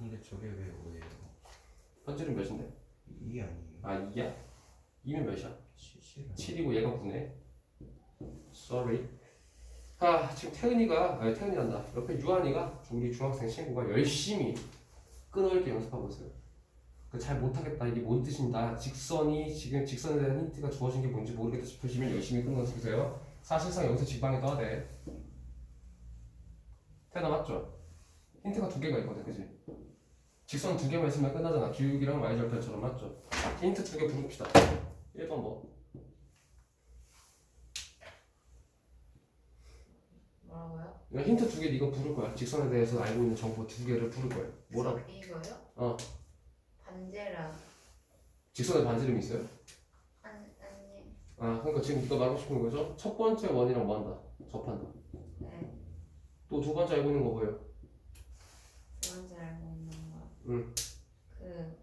근데 저게 왜 5예요? 현질은 몇인데? 2 아니에요? 아 2야? 2면 몇이야? 7은 7이고 얘가 9네 Sorry 아 지금 태은이가 아니 태은이란다 옆에 유한이가 우리 중학생 친구가 열심히 끊어읽기 연습하고 있어요 그 잘 못하겠다 이게 뭔 뜻인다 직선이 지금 직선에 대한 힌트가 주어진 게 뭔지 모르겠다 싶으시면 열심히 끊어 연습하세요 사실상 여기서 직방에 떠야 돼 태연아 맞죠? 힌트가 두 개가 있거든 그지? 직선 두 개만 있으면 끝나잖아 기울기랑 y절편처럼 맞죠? 힌트 두 개 부릅시다 1번 뭐? 뭐라고요? 이거 힌트 두 개 이거 부를 거야. 직선에 대해서 알고 있는 정보 두 개를 부를 거야. 뭐라고? 이거요? 어. 반제라 직선에 반지름이 있어요? 아니 아니 아, 그러니까 지금 이거 말하고 싶은 거죠? 첫 번째 원이랑 뭐 한다? 접한다. 네 또 두 번째 알고 있는 거 뭐예요? 응. 그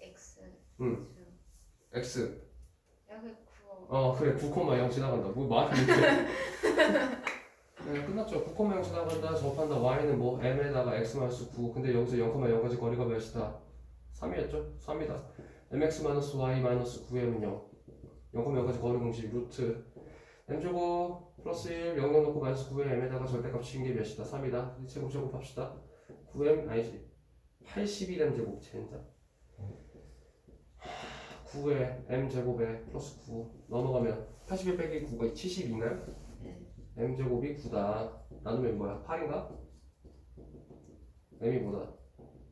x 응. x. 여기 9 어, 그래. 9,0 지나간다. 뭐 말이 이렇게. 네, 끝났죠. 9,0 지나간다. 접한다. y는 뭐 m에다가 x-9. 근데 여기서 0,0까지 거리가 몇이다? 3이었죠? 3이다. mx-y-9m은 0. 0,0까지 거리 공식 루트 m제곱 플러스 1 0 0 놓고 마이너스 9에 m에다가 절대값 치는 게 몇이다? 3이다. 제곱 제곱 합시다. 9m 아니지. 81m 제곱 젠장. 9에 m 제곱에 플러스 9 넘어가면 81 빼기 9가 72인가요? 네. m 제곱이 9다. 나누면 뭐야? 8인가? m이 뭐다?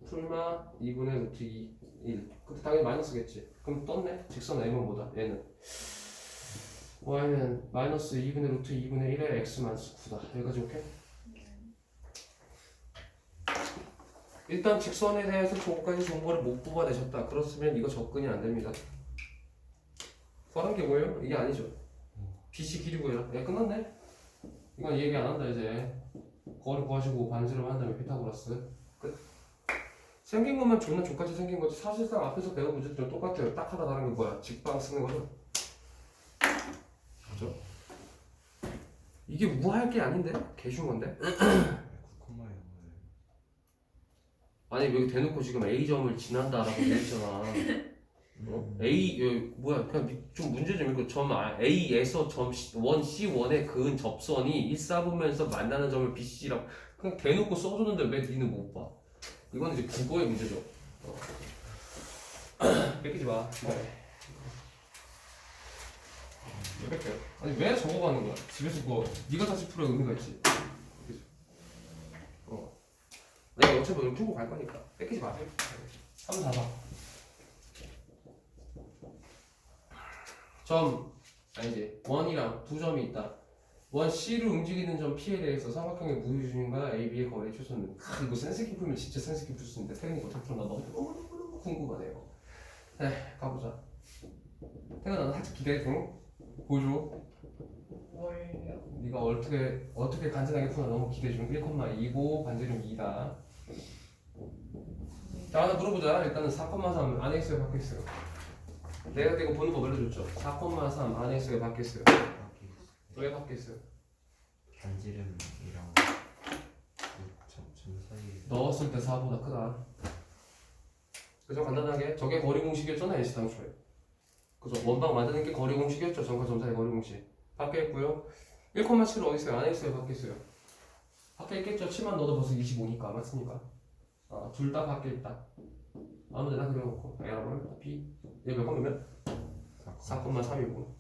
풀마 2분의 루트 2 1. 근데 당연히 마이너스겠지. 그럼 떴네. 직선 m은 뭐다? 얘는 y는 마이너스 2분의 루트 2분의 1에 x 마이너스 9다. 여기까지 오케이? 일단 직선에 대해서 조금까지 정보를 못 뽑아내셨다. 그렇으면 이거 접근이 안 됩니다. 구하는 게 뭐예요? 이게 아니죠. 빛이 길이고요. 예, 끝났네. 이건 얘기 안 한다 이제. 거리 구하시고 반지름 한 다음에 피타고라스. 끝. 생긴 것만 존나 족같이 생긴 거지. 사실상 앞에서 배운 문제들은 똑같아요. 딱 하나 다른 게 뭐야? 직방 쓰는 거죠. 그죠? 이게 우아할 게 아닌데? 개쉬운 건데? 9,0을 아니 여기 대놓고 지금 A점을 지난다라고 되어있잖아 어? A 여기 뭐야 그냥 미- 좀 문제 좀 읽고 점 아- A에서 점 C, 원 C1에 그은 접선이 1, 4분면서 만나는 점을 BC라고 그냥 대놓고 써줬는데 왜 니는 못 봐? 이거는 이제 국어의 문제죠 어. 뺏기지 마 네. 왜 뺏겨요? 아니 왜 적어가는 거야? 집에서 그거 네가 다시 풀어 의미가 있지. 내가 어차피 오늘 풀고 갈 거니까. 뺏기지 마세요 3, 4, 4 점. 아니지 원이랑 두 점이 있다. 원 C를 움직이는 점 P에 대해서 삼각형의 무유중과 AB의 거리 최소는 크, 이거 센스 깊게 풀면 진짜 센스 깊게 풀수 있는데 태근이 어떻게 풀었나 너무 너무 궁금하네요 네 가보자. 태근아 너 살짝 기대해줘 보여줘? 네가 어떻게 어떻게 간단하게 푸나 너무 기대 중 1,2고 반지름 2다 자 하나 물어보자. 일단은 4,3 안에 있어요 밖에 있어요 내가 이거 보는 법 알려줬죠? 4,3 안에 있어요 밖에 있어요. 왜 밖에 있어요 반지름이랑 점, 점 사이에. 넣었을 때 4보다 크다. 그죠 간단하게 저게 거리 공식이었잖아 예시 당초에. 그죠 원방 만드는 게 거리 공식이었죠? 점 사이 거리 공식. 밖에 있고요. 1,7 어디 있어요? 안에 있어요 밖에 있어요 밖에 있겠죠. 7만 넣어도 벌써 25니까. 맞습니까? 아, 둘다 밖에 있다. 아무 데나 그려놓고. 여러분 B 얘 몇 컴마면? 4,3이고.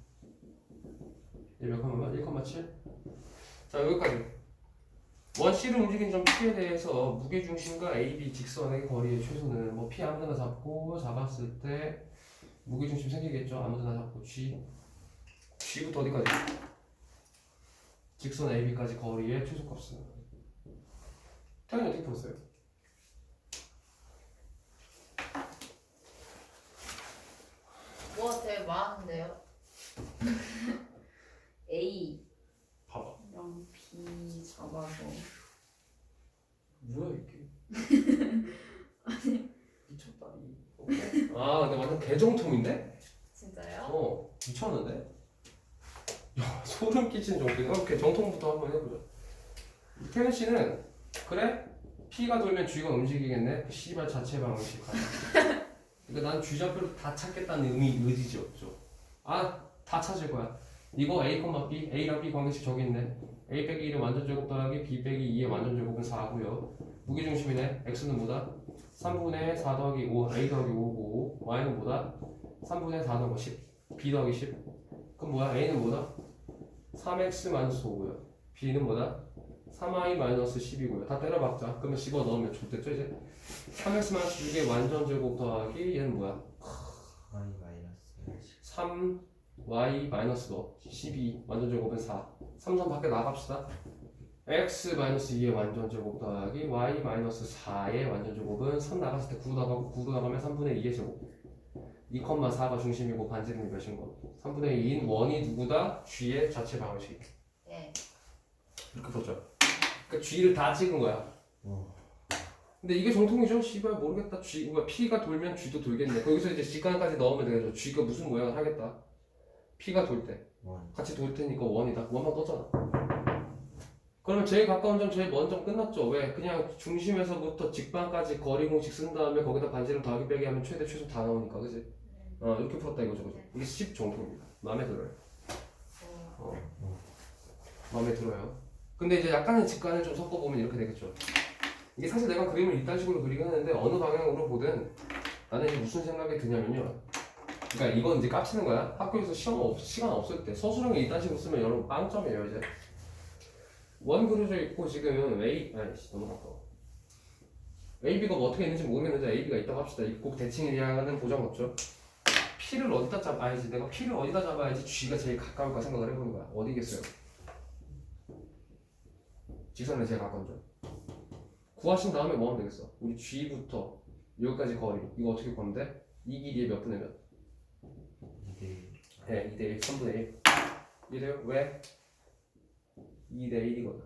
얘몇 컴마면? 1,7 자 여기까지. 원 C를 움직이는 점 P에 대해서 무게중심과 AB 직선의 거리의 최소는 뭐 P 아무데나 잡고 잡았을 때 무게중심 생기겠죠. 아무데나 잡고 G. G부터 어디까지? 직선 AB까지 거리의 최소값은 태연이 어떻게 풀었어요? 뭐 되게 많은데요? A랑 봐봐 B 잡아서 뭐야 이게 미쳤다 이 아 근데 완전 개정통인데? 진짜요? 어 미쳤는데? 야 소름 끼치는 정도 이렇게 정통부터 한번 해보자 태현 씨는 그래 P가 돌면 G가 움직이겠네? 그 씨발 자체 방식 그러니까 난 G좌표를 다 찾겠다는 의미, 의지지 없죠 아 다 찾을 거야 이거 A, B, A랑 B 관계식 저기 있네 A 빼기 1의 완전 제곱 더하기 B 빼기 2의 완전 제곱은 4고요 무게중심이네 X는 뭐다? 3분의 4 더하기 5 A 더하기 5고 Y는 뭐다? 3분의 4 더하기 10 B 더하기 10 그럼 뭐야? A는 뭐다? 3X 마이너스 5고요 B는 뭐다? 3i 마이너스 10이고요. 다 때려박자. 그러면 집어 넣으면 좋겠죠 이제? 3x 마이너스 6의 완전 제곱 더하기 얘는 뭐야? y 마이너스 3y 마이너스 너12 완전 제곱은 4. 3점 밖에 나갑시다. x 마이너스 2의 완전 제곱 더하기 y 마이너스 4의 완전 제곱은 3 나갔을 때9 나가고 9 나가면 3분의 2의 제곱. 2,4가 중심이고 반지름이 몇인 거? 3분의 2인 원이 누구다? g의 자체 방식. 네. 이렇게 보죠. 그러니까 G를 다 찍은 거야. 어. 근데 이게 정통이죠? 씨발 모르겠다. G 뭐야 P가 돌면 G도 돌겠네. 거기서 이제 G간까지 넣으면 되겠죠. G가 무슨 모양을 하겠다. P가 돌 때. 원 같이 돌 테니까 원이다. 원만 떴잖아. 그러면 제일 가까운 점, 제일 먼 점 끝났죠. 왜? 그냥 중심에서부터 직방까지 거리 공식 쓴 다음에 거기다 반지름 더하기 빼기 하면 최대 최소 다 나오니까, 그지? 어, 이렇게 풀었다 이거죠, 그죠? 이게 10 정통입니다. 마음에 들어요. 어, 마음에 들어요. 근데 이제 약간의 직관을 좀 섞어보면 이렇게 되겠죠. 이게 사실 내가 그림을 이딴 식으로 그리긴 하는데 어느 방향으로 보든 나는 이제 무슨 생각이 드냐면요. 그러니까 이건 이제 깝치는 거야. 학교에서 시험 없, 시간 없을 때 서술형이 이딴 식으로 쓰면 여러분 빵점이에요 이제. 원 그려져 있고 지금 A 아이씨 가까워. AB가 뭐 어떻게 있는지 모르겠는데 AB가 있다고 합시다. 이꼭 대칭이라는 보장 없죠. P를 어디다 잡아야지 내가 P를 어디다 잡아야지 G가 제일 가까울까 생각을 해보는 거야. 어디겠어요? 지선에 제일 가까운 점. 구하신 다음에 뭐 하면 되겠어? 우리 G부터 여기까지 거리 이거 어떻게 돼? 이 길이의 몇 분의 몇? 2대 네, 2대1, 3분의 1 이래요? 왜? 2대1이거든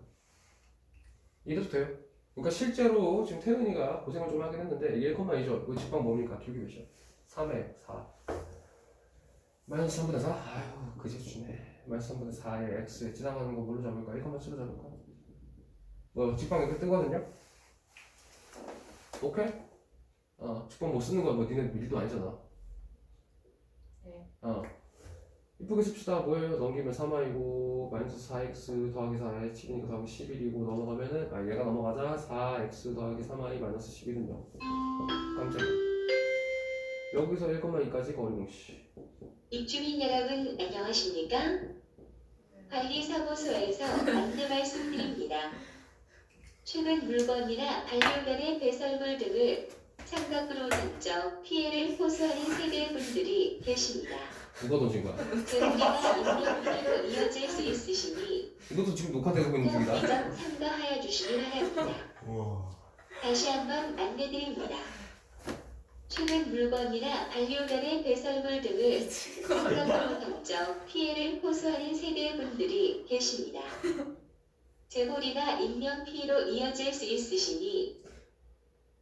이래도 돼요 그러니까 실제로 지금 태은이가 고생을 좀 하긴 했는데 이게 1,2죠 그 직방 뭡니까? 기억이 몇이야? 3에 4 마이너스 3분의 4? 아휴 그제 주네 마이너스 3분의 4에 x에 지나가는 거 뭘로 잡을까? 1,7로 잡을까? 뭐 직방 이렇게 뜨거든요? 오케이? 어 직방 못 쓰는 거야 뭐 니네 밀도 아니잖아 네. 어 이쁘게 씁시다 뭐예요? 넘기면 3i고 마이너스 4x 더하기 4에 7이니까 더하기 11이고 넘어가면은 아 얘가 넘어가자 4x 더하기 3i 마이너스 11은 0 깜짝이야 여기서 1,2까지 거리 공식 입주민 여러분 안녕하십니까? 관리사무소에서 안내 말씀드립니다. 최근 물건이나 반려견의 배설물 등을 창밖으로 던져 피해를 호소하는 세대분들이 계십니다. 누가 던진 거야? 인명피해로 이어질 수 있으시니 이것도 지금 녹화되고 있는 꼭 중이다 이점 참가하여 주시기 바랍니다. 우와 다시 한번 안내드립니다. 최근 물건이나 반려견의 배설물 등을 창밖으로 던져 피해를 호소하는 세대분들이 계십니다. 재물이나 인명 피해로 이어질 수 있으시니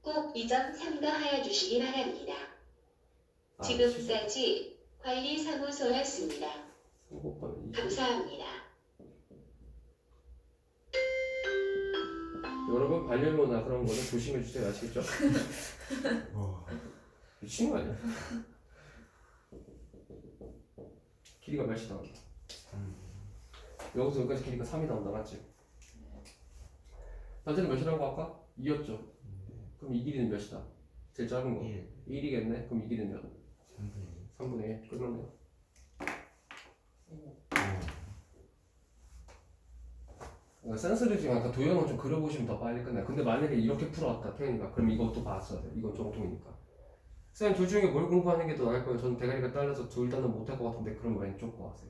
꼭 이점 참가하여 주시기 바랍니다. 아, 지금까지 관리사무소였습니다. 감사합니다. 여러분 반려묘나 그런 거는 조심해 주세요 아시겠죠? 우와 미친 거 아니야? 길이가 몇이 나온다 3 여기서 여기까지 길이가 3이 나온다 맞지? 반지는 몇이라고 아까? 2였죠. 그럼 이 길이는 몇이다? 제일 작은 거. 1 1이겠네? 그럼 이 길이는 몇? 3분의 3분의 1 끝났네요 1 그러니까 센스를 지금 아까 도형을 좀 그려보시면 더 빨리 끝나요. 근데 만약에 이렇게 풀어왔다 태연이가 그럼 이것도 봤어야 돼 이건 정통이니까. 쌤둘 중에 뭘 공부하는 게 더 나을 거예요? 저는 대가리가 딸려서 둘 다는 못할 것 같은데 그럼 왼쪽 거 하세요.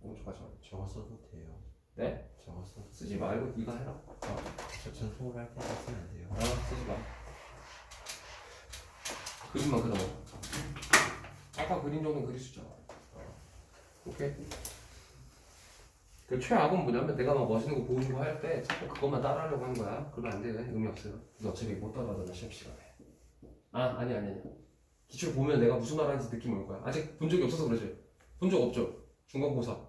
오른쪽 하지 저거 써도 돼요 네? 저거 써도 쓰지 말고 이거 해라. 어. 저 전통으로 할 때는 쓰면 안 돼요. 아 쓰지 마. 그림만 그려봐. 아까 그린 정도는 그릴 수 있잖아 어. 오케이. 그 최악은 뭐냐면 내가 막 멋있는 거 보는 거 할 때 자꾸 그것만 따라하려고 하는 거야. 그러면 안 돼. 의미 없어요. 너 어차피 못 따라하잖아 시험 시간에. 아 아니 아니 아니. 기출 보면 내가 무슨 말 하는지 느낌 올 거야. 아직 본 적이 없어서 그러지. 본 적 없죠? 중간고사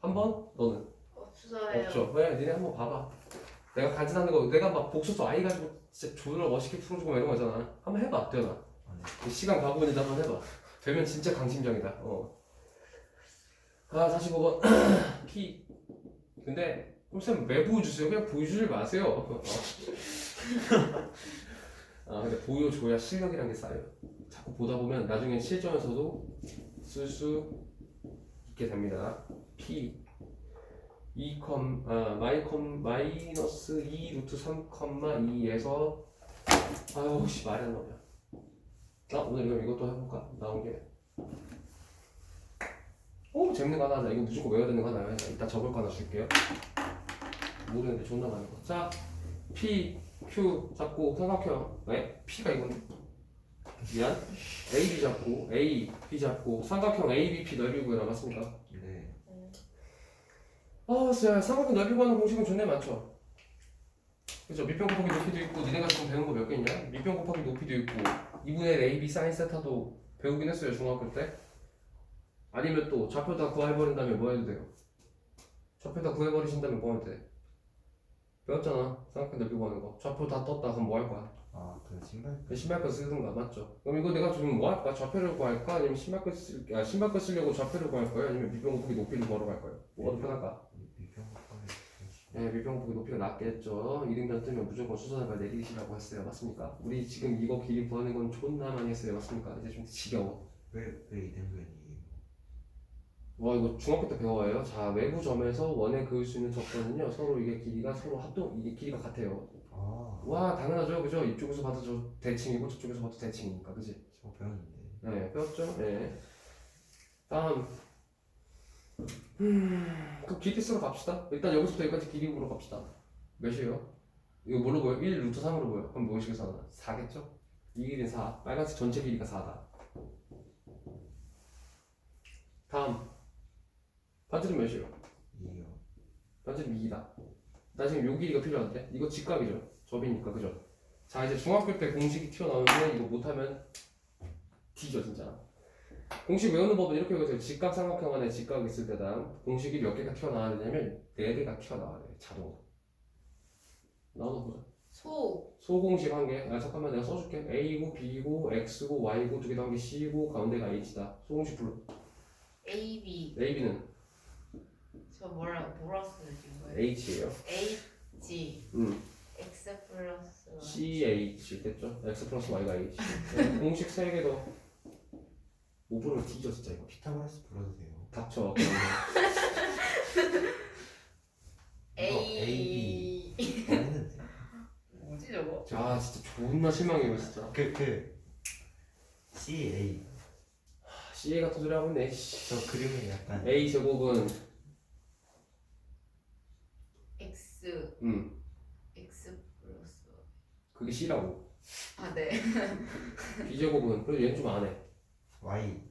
한번 한 번? 너는? 없어요. 없죠 왜? 니네 한 번 봐봐 내가 간지나는 거 내가 막 복수수 아이 가지고 진짜 존나 멋있게 풀어주고 막 이런 거 있잖아 한번 해봐 되나 아, 네. 시간 가고는데 한번 해봐 되면 진짜 강심장이다 어. 아 45번 P 근데 쌤왜 보여주세요 그냥 보여주지 마세요 어. 아 근데 보여줘야 실력이란 게 쌓여요 자꾸 보다 보면 나중에 실전에서도 쓸 수 있게 됩니다 P 2, 아, 마이 컴 마이너스 2 루트 3, 2에서 아유 씨 말이 안 나오냐 아 오늘 그럼 이것도 해볼까? 나온 게 오, 재밌는 거 하나 하자. 이거 무조건 외워야 되는 거 하나 해자. 이따 적을 거 하나 줄게요. 모르는데 존나 많은 거. 자, P, Q 잡고 삼각형. 왜? P가 이건 미안. A, B 잡고 A, B 잡고 삼각형 A, B, P 넓이 구해라 맞습니까? 네. 아, 진짜 삼각형 넓이 구하는 공식은 존나 많죠. 그죠? 밑변 곱하기 높이도 있고 니네가 지금 배운 거 몇 개 있냐? 밑변 곱하기 높이도 있고 2분의 1 A, B 사인 세타도 배우긴 했어요 중학교 때. 아니면 또 좌표 다 구해버린 다음에 뭐 해도 돼요? 좌표 다 구해버리신 다음에 뭐 해도 돼? 배웠잖아 삼각형 넓이 구하는 거. 좌표 다 떴다 그럼 뭐 할 거야? 아, 그 신발 그 신발끈 쓰든가 맞죠? 그럼 이거 내가 지금 뭐 할까? 좌표를 구할까? 아니면 신발끈 쓸, 아, 신발끈 쓰려고 좌표를 구할 거야? 아니면 밑변 곱하기 높이를 구하러 갈 거예요? 뭐가 더 편할까? 네, 밑변 곱하기 높이가 낮겠죠. 이등변 뜨면 무조건 수선해봐 내리시라고 했어요. 맞습니까? 우리 지금 이거 길이 구하는 건 존나 많이 했어요. 맞습니까? 이제 좀 지겨워. 왜 왜 이등변이에요? 와 이거 중학교 때 배워요. 자 외부 점에서 원에 그을 수 있는 접선은요 서로 이게 길이가 서로 합동 이게 길이가 같아요. 아, 와 당연하죠, 그죠? 이쪽에서 봐도 저 대칭이고 저쪽에서 봐도 대칭이니까, 그지? 저 배웠는데. 네, 배웠죠? 네. 다음. 음, 그 길이 쓰러 갑시다. 일단 여기서부터 여기까지 길이 보러 갑시다. 몇이에요? 이거 뭘로 보여? 1 루트 3으로 보여. 그럼 무엇이겠어? 하나? 4겠죠? 이 길이는 4. 빨간색 전체 길이가 4다. 다음. 반지름 몇이에요? 이요. 반지름 2이다. 나 지금 요 길이가 필요한데? 이거 직각이죠? 접이니까, 그죠? 자, 이제 중학교 때 공식이 튀어나오면 이거 못하면 뒤져, 진짜. 공식 외우는 법은 이렇게 외우세요. 직각 삼각형 안에 직각이 있을 때당 공식이 몇 개가 튀어나와야 되냐면 네 개가 튀어나와야 돼, 자동으로. 나눠 보자. 소 소공식 한 개. 아, 잠깐만 내가 써줄게. A고 B고 X고 Y고 두개 더한 게 C고 가운데가 H다. 소공식 불러. A B AB는 저 뭐라 뭐라 쓰는 거예요? H예요. H 음. X 플러스 CH 됐죠? X 플러스 Y가 H. 네, 공식 세 개 더. 못 부르면 뒤져 진짜 이거. 피타고라스 불러주세요. 닥쳐. A 뭐 했는데. 뭐지 저거? 아 진짜 존나 실망이에요 진짜. 그, 그, CA. CA 같은 소리 하고 있네. 씨. 저 그림이 약간. A 제곱은 X 음 X 플러스 그게 C라고. 아 네. B 제곱은 그래도 얘는 좀 안 해. Y.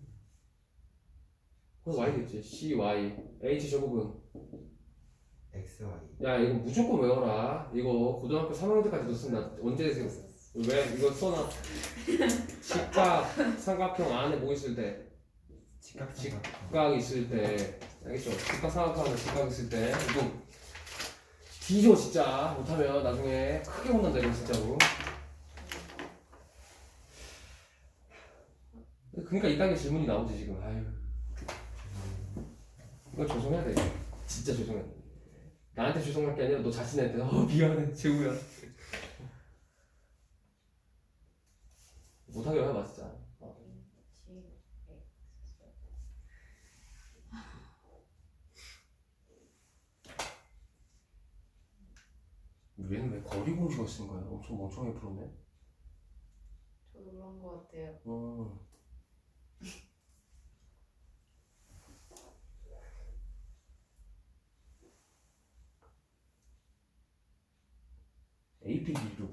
그래서 Y겠지. C Y. H 제곱은 XY. 야 이거 무조건 외워라. 이거 고등학교 3학년 때까지도 쓴다. 언제 생겼어? 왜 이거 써놔? 직각 삼각형 안에 뭐 있을 때? 직각 직- 삼각형. 직각 있을 때 알겠죠? 직각 삼각형에 직각 있을 때 이거 뒤져 진짜 못하면 나중에 크게 혼난다 이거 진짜로. 그러니까 이딴 게 질문이 나오지 지금. 아유. 이거 조성해야 돼. 진짜 돼. 나한테 조성할 게 아니라 너 자신한테 어 미안해 재우야. 못하게 해봐 진짜. 어. 얘는 왜 거리 공식을 쓴 거야? 엄청 멍청하게 풀었네. 저도 그런 거 같아요. 어.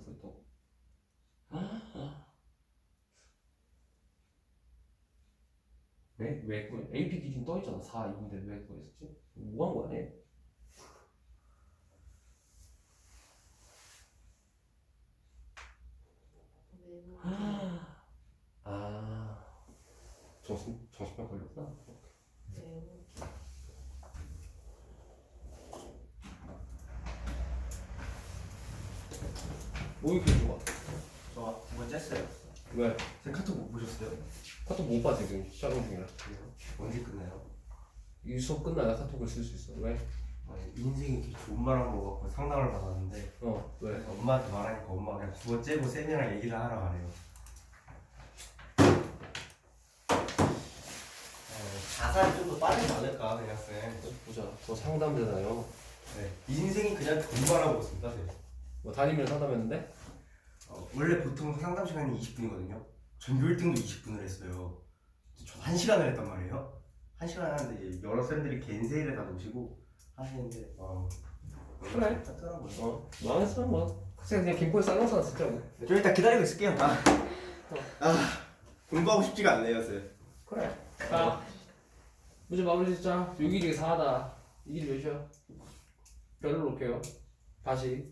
구했다고? 왜? 왜 구해? AP 길이는 떠있잖아 4, 2인데 왜 구했었지? 뭐한 거야 얘? 메모 아 정신병 걸렸구나 메모 뭐 이렇게 좋아? 저 두 번째 했어요. 왜? 제 카톡 못 보셨어요? 카톡 못 봐 지금 촬영 중이라 언제 끝나요? 이 수업 끝나야 카톡을 쓸 수 있어 왜? 아니, 인생이 이렇게 좋은 말한 거 같고 상담을 받았는데 어 왜? 엄마한테 말하니까 엄마가 그냥 두 번 째고 쌤이랑 얘기를 하러 가래요. 어, 자살이 좀 더 빠르지 않을까 그냥 쌤. 보자 저 상담되나요? 네. 인생이 그냥 좋은 말하고 있습니다 쌤. 뭐 담임이랑 상담했는데? 어, 원래 보통 상담 시간이 20분이거든요. 전교 1등도 20분을 했어요. 저 1시간을 했단 말이에요. 1시간 하는데 이제 여러 쌤들이 겐세일에 다 놓으시고 하시는데 어, 그래. 하더라고요. 어 망했어 뭐 그냥 그냥 김포에 쌀렁쌀렁 쓰자고 좀 이따 기다리고 있을게요. 아, 아 공부하고 싶지가 않네요 쌤. 그래 자 문제 마무리 짓자 6일이 4다 이 길이 몇이야? 별을 놓을게요 다시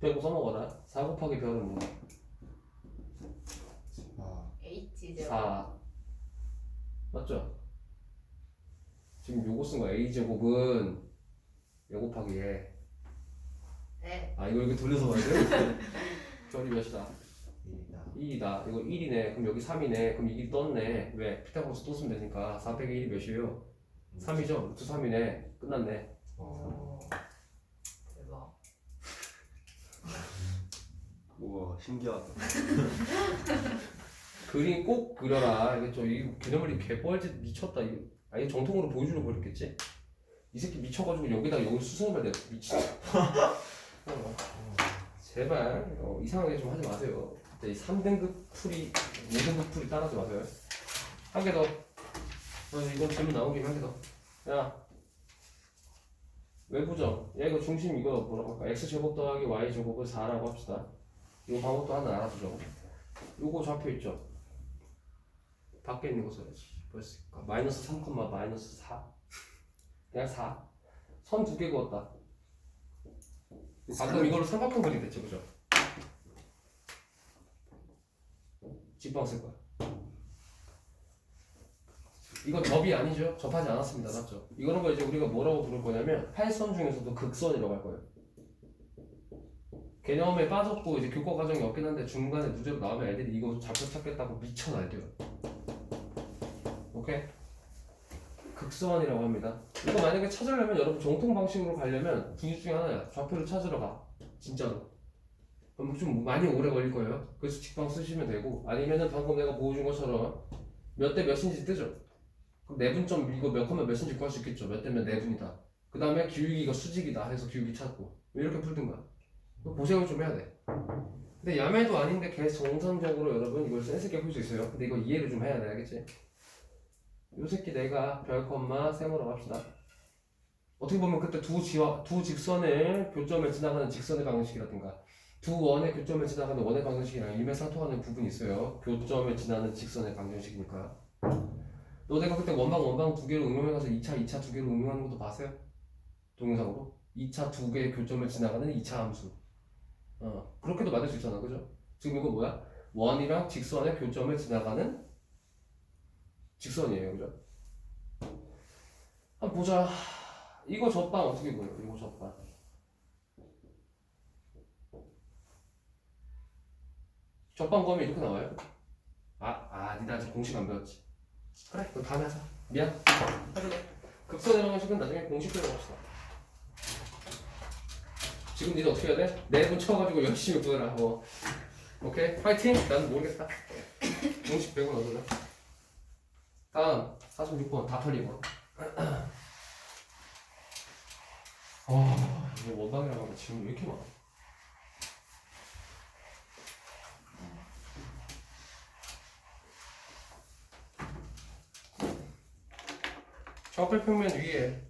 배고 써먹어라 4 곱하기 별은 뭐? 아, H 제곱 4 맞죠? 지금 요거 쓴거 a제곱은 요 곱하기 얘. 네아 이거 이렇게 돌려서 봐야 돼? 별이 몇이다? 일이다. 2이다. 이거 1이네. 그럼 여기 3이네. 그럼 이게 떴네. 왜? 피타고라스 또 쓰면 되니까 4 빼기 1이 몇이에요? 3이죠? 루트 3이네. 끝났네. 어, 대박 우와 신기하다. 그림 꼭 그려라. 알겠죠? 이 개념을 개뻘짓 미쳤다. 이거. 아 이거 정통으로 보여주려고 그랬겠지? 이 새끼 미쳐가지고 여기다가 여기 수성을 내 미치. 어. 제발 어, 이상하게 좀 하지 마세요. 이 3등급 풀이 5등급 풀이 따라하지 마세요. 한 개 더. 어, 이건 질문 나온 김에 한개 더. 야. 외부정. 야 이거 중심 이거 뭐라고 할까? x 제곱 더하기 y 제곱을 4라고 합시다. 이거 방법도 하나 알아두죠. 요거 잡혀 있죠. 밖에 있는 거 써야지. 뭐였을까? 마이너스 3, 마이너스 4. 그냥 4. 선 두 개 그었다. 방금 이걸로 삼각형 그림 됐죠, 그죠? 직방 쓸 거야. 이건 접이 아니죠? 접하지 않았습니다, 맞죠? 이거는 거 이제 우리가 뭐라고 부를 거냐면 팔선 중에서도 극선이라고 할 거예요. 개념에 빠졌고 이제 교과 과정이 없긴 한데 중간에 문제로 나오면 애들이 이거 잡혀 찾겠다고 미쳐 날뛰어요. 오케이? 극선이라고 합니다. 이거 만약에 찾으려면 여러분 정통 방식으로 가려면 두개 중에 하나야. 좌표를 찾으러 가. 진짜로. 그럼 좀 많이 오래 걸릴 거예요. 그래서 직방 쓰시면 되고 아니면은 방금 내가 보여준 것처럼 몇 대 몇인지 뜨죠. 그럼 내분점 이거 몇 컴마 몇인지 구할 수 있겠죠. 몇 대면 내분이다. 그 다음에 기울기가 수직이다 해서 기울기 찾고 이렇게 풀든가. 고생을 좀 해야 돼. 근데 야매도 아닌데 걔 정상적으로 여러분 이걸 센스 있게 풀 수 있어요. 근데 이거 이해를 좀 해야 돼, 알겠지? 요 새끼 내가 별 컴마 셈으로 합시다. 어떻게 보면 그때 두 지와 두 직선을 교점을 지나가는 직선의 방정식이라든가 두 원의 교점을 지나가는 원의 방정식이랑 일맥상통하는 부분이 있어요. 교점을 지나는 직선의 방정식이니까. 너 내가 그때 원방 원방 두 개로 응용해가서 2차 2차 두 개로 응용하는 것도 봤어요? 동영상으로? 2차 두 개의 교점을 지나가는 2차 함수. 어 그렇게도 만들 수 있잖아, 그죠? 지금 이거 뭐야? 원이랑 직선의 교점을 지나가는 직선이에요, 그죠? 한번 보자. 이거 접방 어떻게 보여? 이거 접방. 접방 범위 이렇게 나와요? 아, 아, 니나 아직 공식 안 배웠지? 그래, 그럼 다음에 하자. 미안. 하자. 극선의 방식은 나중에 공식대로 합시다. 지금 니들 어떻게 해야 돼? 내분 쳐가지고 열심히 구해라. 뭐. 오케이? 파이팅! 난 모르겠다. 공식 배고 나서래. 다음 46번 다 털리고. 아, 이거 원방이라고 하면 지금 왜 이렇게 많아? 좌표 평면 위에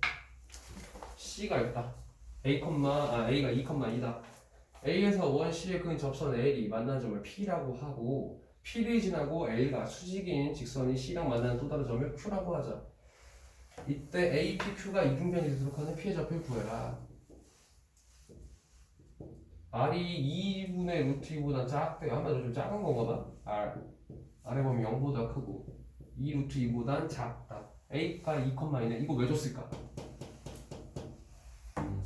C가 있다. A, 아 A가 2, 2다. A에서 원 C의 근 접선 L이 만나는 점을 P라고 하고 P를 지나고 L가 수직인 직선이 C랑 만나는 또 다른 점을 Q라고 하자. 이때 A, P, Q가 이등변이 되도록 하는 피해 좌표를 구해라. R이 2분의 루트 2보다 작대요. 한마디로 좀 작은 봐. R. R에 보면 0보다 크고 2 루트 2보단 작다. A가 2,2네. 이거 왜 줬을까?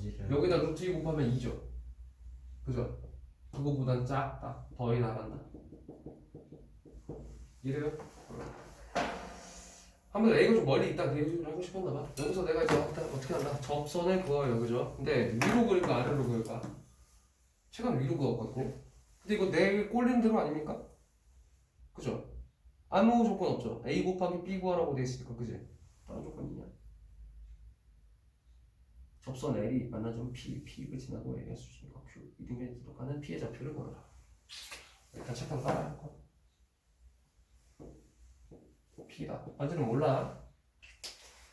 인지를. 여기다 루트 2 곱하면 2죠. 그죠? 그거보단 작다. 더이 나간다. 이래요? 한번 A가 좀 멀리 있다 그 얘기를 하고 싶었나 봐. 여기서 내가 이제 어떻게, 한다? 접선을 그어요, 그죠? 근데 위로 그릴까 아래로 그릴까? 최근 위로 그었거든요. 근데 이거 내 꼴린 대로 아닙니까? 그죠? 아무 조건 없죠. A 곱하기 B 구하라고 돼 있으니까, 그지? 다른 조건 있냐? 접선 L이 만나점 P, P를 지나고 A의 수식과 Q 이등변에 들어가는 P의 좌표를 구하라. 일단 책상 따라야 할 거. P다. 반지는 몰라.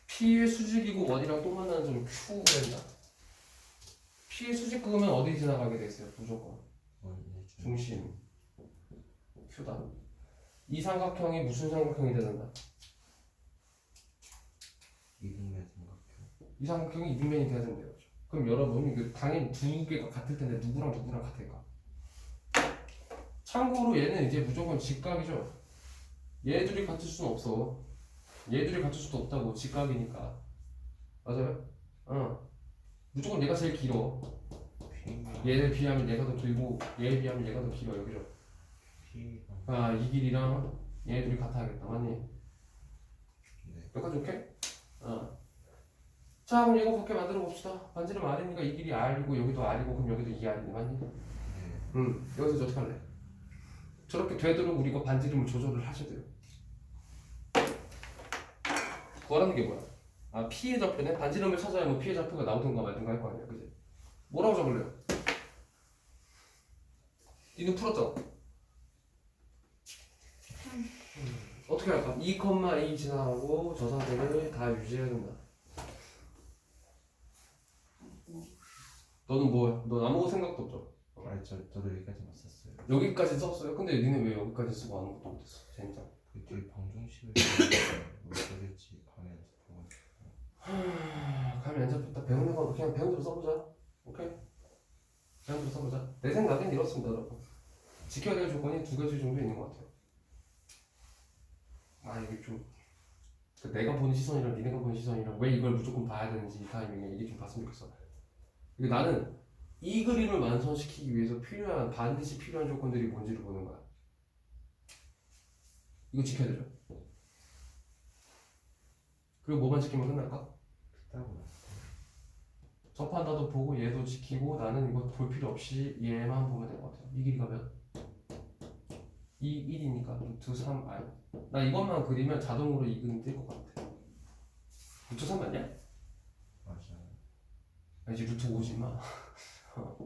P의 수직이고 원이랑 또 만나는 점 Q가 된다. P의 수직 그으면 어디 지나가게 돼 있어요? 무조건. 중심 Q다. 이 삼각형이 무슨 삼각형이 되는다? 이등변 이 삼각형이 이등변이 돼야 된대요. 그럼 여러분 이거 당연히 두 개가 같을 텐데 누구랑 누구랑 같을까? 참고로 얘는 이제 무조건 직각이죠. 얘들이 같을 수는 없어. 얘들이 같을 수도 없다고 직각이니까. 맞아요? 어. 무조건 얘가 제일 길어. 얘에 비하면 얘가 더 길고 얘에 비하면 얘가 더 길어요. 그죠? P 아, 이 길이랑 얘네들이 같아야겠다. 맞니? 네 여기까지 오케이? 어. 자, 그럼 이거 그렇게 만들어 봅시다. 반지름 R이니까 이 길이 R이고 여기도 R이고 그럼 여기도 2R이네. 맞니? 네. 응. 여기서 어떻게 할래? 저렇게 되도록 우리가 반지름을 조절을 하셔야 돼요. 구하라는 게 뭐야? 아, 피해 좌표네? 반지름을 찾아야 뭐 피해 좌표가 나오든가 말든가 할 거 아니야. 그지? 뭐라고 적을래요? 니는 풀었잖아. 음, 어떻게 할까? 2,2 지나가고 저 상태를 다 유지해야 된다. 너는 뭐야? 넌 아무 생각도 없죠? 아니 저 저도 여기까지만 썼어요 여기까지 썼어요? 근데 니네 왜 여기까지 쓰고 아무것도 못했어? 젠장. 그 뒤에 방정식을 뭐 써야지 가면 보고 감이 안 잡혔다. 배우는 거 그냥 배운 대로 써보자. 오케이? 배운 대로 써보자. 내 생각엔 이렇습니다, 여러분. 지켜야 될 조건이 두 가지 정도 있는 것 같아요. 아, 이게 좀. 그 내가 보는 시선이랑 니네가 보는 시선이랑 왜 이걸 무조건 봐야 되는지 이 타이밍에 얘기 좀 봤으면 좋겠어. 이게 나는 이 그림을 완성시키기 위해서 필요한, 반드시 필요한 조건들이 뭔지를 보는 거야. 이거 지켜야 되죠. 그리고 뭐만 지키면 끝날까? 피타고라스 접한다도 보고 얘도 지키고 나는 이거 볼 필요 없이 얘만 보면 될 것 같아요. 이 길이가 몇? 2, 1이니까 루트 3 R. 나 이것만 그리면 자동으로 이 그림 뜰것 같아. 루트 3 맞냐? 아니지 루트 5지 마.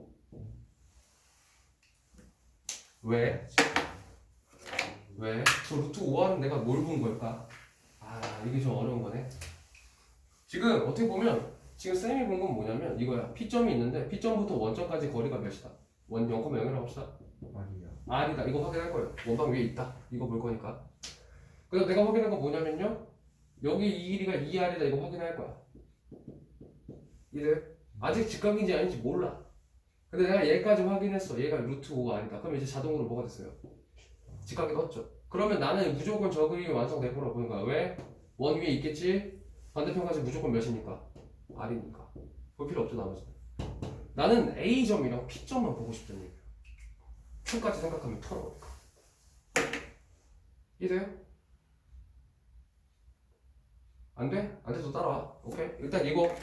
왜? 왜? 저 루트 5R은 내가 뭘 본 걸까? 아 이게 좀 어려운 거네. 지금 어떻게 보면 지금 쌤이 본 건 뭐냐면 이거야. P점이 있는데 P점부터 원점까지 거리가 몇이다? 원 0,0이라고 합시다. 말이야 R이다. 이거 확인할 거예요. 원방 위에 있다. 이거 볼 거니까. 그래서 내가 확인한 건 뭐냐면요. 여기 이 길이가 2R이다. 이거 확인할 거야. 이래? 아직 직각인지 아닌지 몰라. 근데 내가 얘까지 확인했어. 얘가 루트 5R이다. 그럼 이제 자동으로 뭐가 됐어요? 직각이 떴죠. 그러면 나는 무조건 저 그림이 완성될 거라고 보는 거야. 왜? 원 위에 있겠지? 반대편까지 무조건 몇이니까? R이니까. 볼 필요 없죠, 나머지는. 나는 A점이랑 P점만 보고 싶다는 얘기야. Q까지 생각하면 털어오니까. 이해돼요? 안 돼? 안 돼도 따라와. 오케이? 일단 이거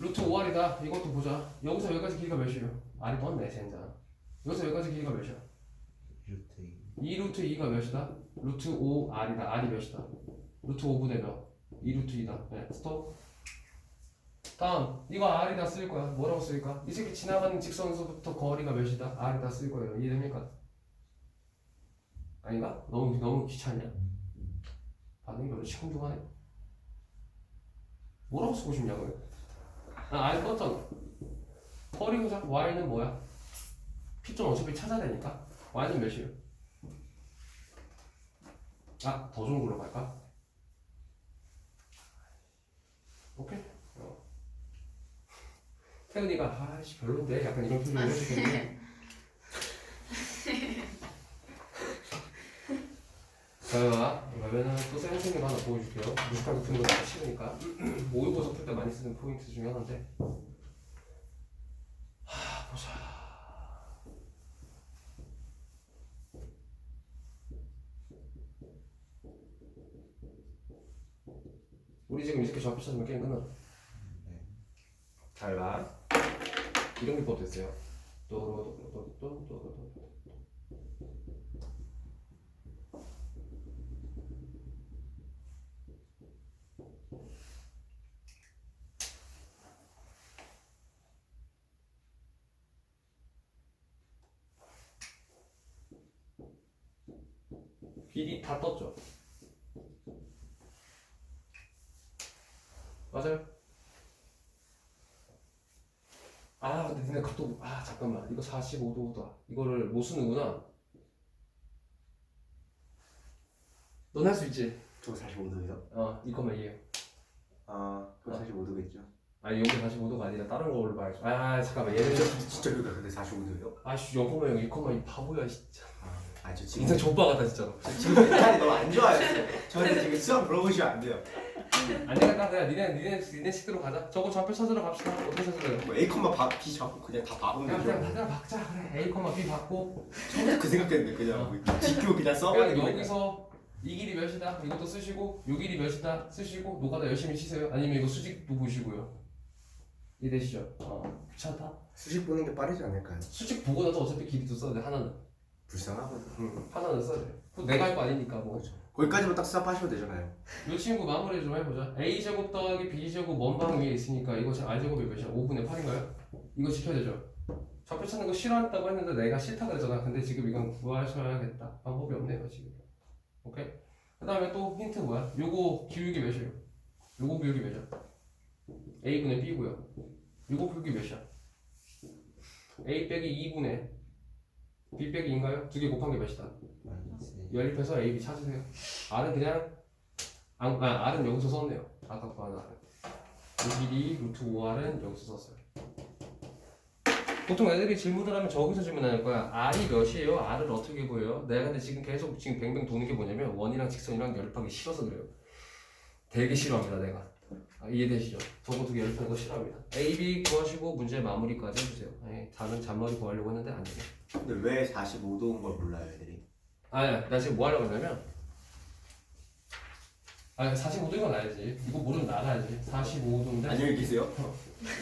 루트 5R이다. 이것도 보자. 여기서 여기까지 길이가 몇이에요? R이 떴네, 젠장. 여기서 여기까지 길이가 몇이야? 루트 2 2 루트 2가 몇이다? 루트 5 R이다. R이 몇이다? 루트 5분의 몇? 2 루트 2다. 네, 스톱. 다음, 이거 R이다 쓸 거야. 뭐라고 쓸까? 이 새끼 지나가는 직선서부터 거리가 몇이다? R이다 쓸 거예요. 이해됩니까? 아닌가? 너무 너무 귀찮냐? 반응이 별로 시큰둥하네. 뭐라고 쓰고 싶냐고요? 아, R 떴잖아. 거리보자. Y는 뭐야? P점 어차피 찾아야 되니까. Y는 몇이에요? 아, 더 좋은 걸로 갈까? 오케이. 어. 태은이가 아씨 별론데 약간 이런 표정을 해주겠네. 자, 그러면은 또 쌤쌤이 하나 보여줄게요. 무식하게 푸는 거 있는 포인트 중에 하나인데. 하, 보자. 우리 지금 이렇게 좌표 찾으면 게임 끝나? 네. 잘 봐. 이런 게 보드였어요. 또또또또또또. 길이 다 떴죠. 맞아요. 아 근데 니네 각도 아 잠깐만 이거 45도다 이거를 못 쓰는구나 넌 할 수 있지 저 45도예요? 어 이거만 이해해 아, 저 45도겠죠. 아니 여기 45도가 아니라 다른 걸로 봐야지 아 잠깐만 얘는 진짜 그니까 근데 45도예요? 아씨 0,0 2,2 바보야 진짜 아, 저 지금 인생 족바 같다 진짜로. 지금 멘탈이 너무 안 좋아요. 저한테 지금 수학 물어보시면 안 돼요. 안 되겠다 그냥 니네 니네 니네 식대로 가자. 저거 좌표 찾으러 갑시다. 어떻게 찾으래요? 뭐 A, 바, B 잡고 그냥 다 박으면 그냥 그냥 되죠. 그냥 박자 그래. A, B 받고. 처음에 그 생각했는데 그냥 뭐 지표 그냥 그냥 써버리고 여기서 이 길이 몇이다? 이것도 쓰시고 요 길이 몇이다? 쓰시고 노가다 열심히 치세요? 아니면 이거 수직도 보시고요? 이해되시죠? 어. 귀찮다 수식 보는 게 빠르지 않을까요? 수직 보고 나서 어차피 길이도 써야 돼 하나는 불쌍하거든. 응 하나는 써야 돼 그거 내가 할 거 아니니까 뭐 거기까지만 딱 수업하시면 되잖아요. 이 친구 마무리 좀 해보자 a제곱 더하기 b제곱 원방 위에 있으니까 이거 지금 r제곱이 몇이야? 5분의 8인가요? 이거 지켜야 되죠? 좌표 찾는 거 싫어한다고 했는데 내가 싫다 그랬잖아 근데 지금 이건 구하셔야겠다 방법이 없네요 지금 오케이? 그 다음에 또 힌트 뭐야? 요거 기울기 몇이에요? 요거 기울기 몇이야? a분의 b고요 요거 기울기 몇이야? a 빼기 2분의 b 빼기 2인가요? 두 개 곱한 게 몇이다? 연립해서 A, B 찾으세요. R은 그냥 아, 아 R은 여기서 썼네요. 아까 구한 R은. 루트 2, 루트 5R은 여기서 썼어요. 보통 애들이 질문을 하면 저기서 질문할 거야. R이 몇이에요? R을 어떻게 보여요? 내가 근데 지금 계속 지금 뱅뱅 도는 게 뭐냐면 원이랑 직선이랑 연립하기 싫어서 그래요. 되게 싫어합니다, 내가. 아, 이해되시죠? 저거 두개 연립하는 거 싫어합니다. A, B 구하시고 문제 마무리까지 해주세요. 예, 다른 잔머리 구하려고 했는데 안 돼요. 근데 왜 45도인 걸 몰라요, 애들이? 아니야, 나 지금 뭐 하려고 하냐면 아 45도인 건 알지 이거 모르면 나가야지 45도인데 안녕히 계세요.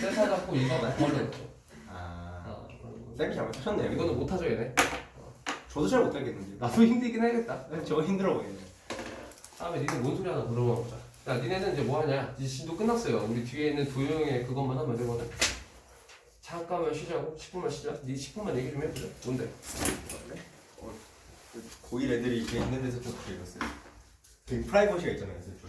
세타 잡고 이거 걸려놓죠 아, 아, 쌤이 잘못하셨네요. 이거는 못 하죠 얘네 저도 잘 못하겠는데. 나도 힘들긴 해야겠다 저 힘들어 보이네. 다음에 니네 뭔 소리 하나 물어봐 보자 야 니네는 이제 뭐 하냐 이제 진도 끝났어요 우리 뒤에 있는 도형의 그것만 하면 되거든 잠깐만 쉬자고 10분만 쉬자 니 10분만 얘기 좀 해보자 뭔데? 고1 애들이 이렇게 있는 데서 좀 그랬어요. 되게 프라이버시가 있잖아요, 선생님.